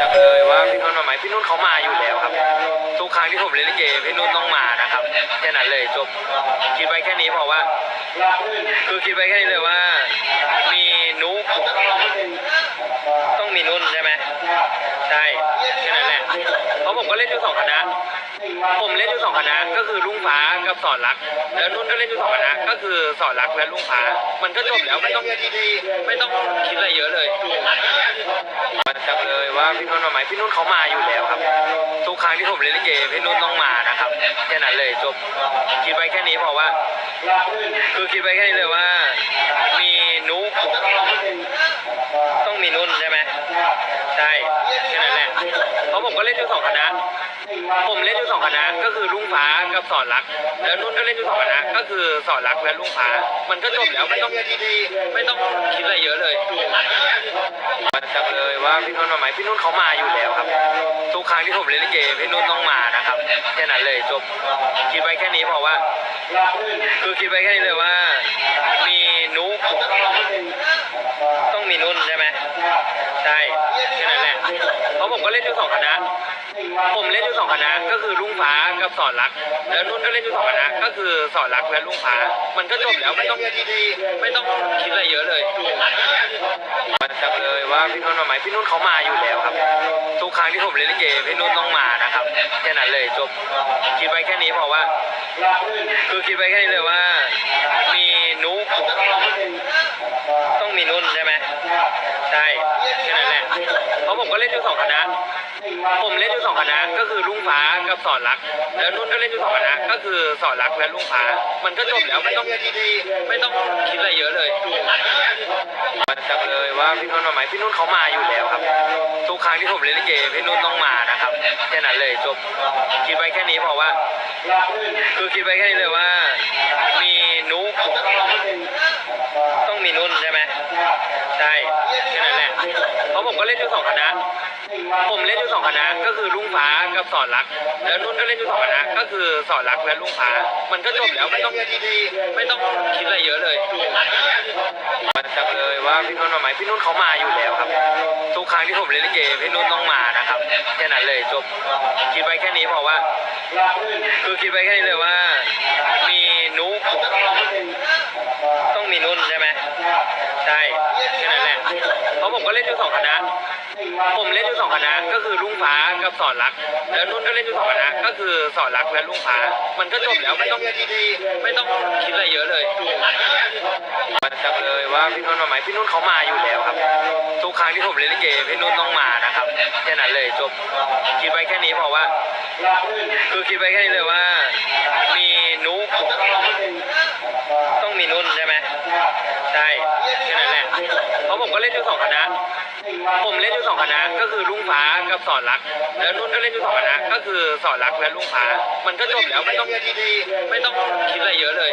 จังเลยว่าพี่นุ่นมาไหมพี่นุ่นเขามาอยู่แล้วครับ ทุกครั้งที่ผมเล่นลิเกพี่นุ่นต้องมานะครับแค่นั้นเลยจบคิดไว้แค่นี้เพราะว่า คือคิดไว้แค่นี้เลยว่า มีนุกต้องมีนุ่นใช่ไหมใช่แค่นั้นแหละเพราะผมก็เล่นทั้งสองคณะ ผมเล่นอยู่สองคณะก็คือลุงฟ้ากับสอนรัก แล้วนุ่นก็เล่นอยู่สองคณะก็คือสอนรักและลุงฟ้า มันก็จบแล้วไม่ต้องไม่ต้องคิดอะไรเยอะเลยจังเลยว่าพี่นุ่นมาไหมพี่นุ่นเขามาอยู่แล้วครับทุกครั้งที่ผมเล่นลิเกพี่นุ่นต้องมานะครับแค่นั้นเลยจบคิดไว้แค่นี้เพราะว่า คือคิดไว้แค่นี้เลยว่า มีนุกต้องมีนุ่นใช่ไหมใช่แค่นั้นแหละ เพราะผมก็เล่นอยู่สองคณะ ผมเล่นอยู่สองคณะ ก็คือลุงฟ้ากับสอนรัก แล้วนุ่นก็เล่นอยู่สองคณะ ก็คือสอนรักและลุงฟ้า มันก็จบแล้วไม่ต้องไม่ต้องคิดอะไรเยอะเลยจังเลยว่าพี่นุ่นมาไหมพี่นุ่นเขามาอยู่แล้วครับ ทุกครั้งที่ผมเล่นลิเกพี่นุ่นต้องมานะครับแค่นั้นเลยจบคิดไว้แค่นี้เพราะว่า คือคิดไว้แค่นี้เลยว่า มีนุกต้องมีนุ่นใช่ไหมใช่ เพราะผมก็เล่นอยู่สองคณะ ผมเล่นอยู่สองคณะก็คือลุงฟ้ากับสอนรัก แล้วนุ่นก็เล่นอยู่สองคณะก็คือสอนรักและลุงฟ้า มันก็จบแล้วไม่ต้องไม่ต้องคิดอะไรเยอะเลยจังเลยว่าพี่นุ่นมาไหมพี่นุ่นเขามาอยู่แล้วครับ ทุกครั้งที่ผมเล่นลิเกพี่นุ่นต้องมานะครับแค่นั้นเลยจบคิดไว้แค่นี้เพราะว่า คือคิดไว้แค่นี้เลยว่า มีนุกต้องมีนุ่นใช่ไหมใช่แค่นั้นแหละเพ ราะผมก็เล่นอยู่สองคณะ ผมเล่นอยู่สองคณะก็คือลุงฟ้ากับสอนรัก แล้วนุ่นก็เล่นอยู่สองคณะก็คือสอนรักและลุงฟ้า มันก็จบแล้วไม่ต้องไม่ต้องคิดอะไรเยอะเลยจังเลยว่าพี่นุ่นมาไหมพี่นุ่นเขามาอยู่แล้วครับทุกครั้งที่ผมเล่นลิเกพี่นุ่นต้องมานะครับแค่นั้นเลยจบคิดไว้แค่นี้เพราะว่า คือคิดไว้แค่นี้เลยว่า มีนุกต้องมีนุ่นใช่ไหมใช่แค่นั้นแหละเพราะผม ก็เล่นอยู่สองคณะ ผมเล่นอยู่สองคณะก็คือลุงฟ้ากับสอนรัก แล้วนุ่นก็เล่นอยู่สองคณะก็คือสอนรักและลุงฟ้า มันก็จบแล้วไม่ต้องไม่ต้องคิดอะไรเยอะเลยจังเลยว่าพี่นุ่นมาไหมพี่นุ่นเขามาอยู่แล้วครับ ทุกครั้งที่ผมเล่นลิเกพี่นุ่นต้องมานะครับแค่นั้นเลยจบคิดไว้แค่นี้เพราะว่า คือคิดไว้แค่นี้เลยว่า มีนุกต้องมีนุ่นใช่ไหมใช่แค่นั้นแหละเพราะผมก็เล่นอยู่สองคณะ ผมเล่นอยู่สองคณะก็คือลุงฟ้ากับสอนรัก แล้วนุ่นก็เล่นอยู่สองคณะก็คือสอนรักและลุงฟ้า มันก็จบแล้วไม่ต้องไม่ต้องคิดอะไรเยอะเลยจังเลยว่าพี่นุ่นมาไหมพี่นุ่นเขามาอยู่แล้วครับ ทุกครั้งที่ผมเล่นลิเกพี่นุ่นต้องมานะครับแค่นั้นเลยจบคิดไว้แค่นี้เพราะว่า คือคิดไว้แค่นี้เลยว่า มีนุกต้องมีนุ่นใช่ไหมใช่แค่นั้นแหละเพราะผม ก็เล่นอยู่สองคณะ ผมเล่นอยู่สองคณะ ก็คือลุงฟ้ากับสอนรัก แล้วนุ่นก็เล่นอยู่สองคณะ ก็คือสอนรักและลุงฟ้า มันก็จบแล้วไม่ต้องไม่ต้องคิดอะไรเยอะเลย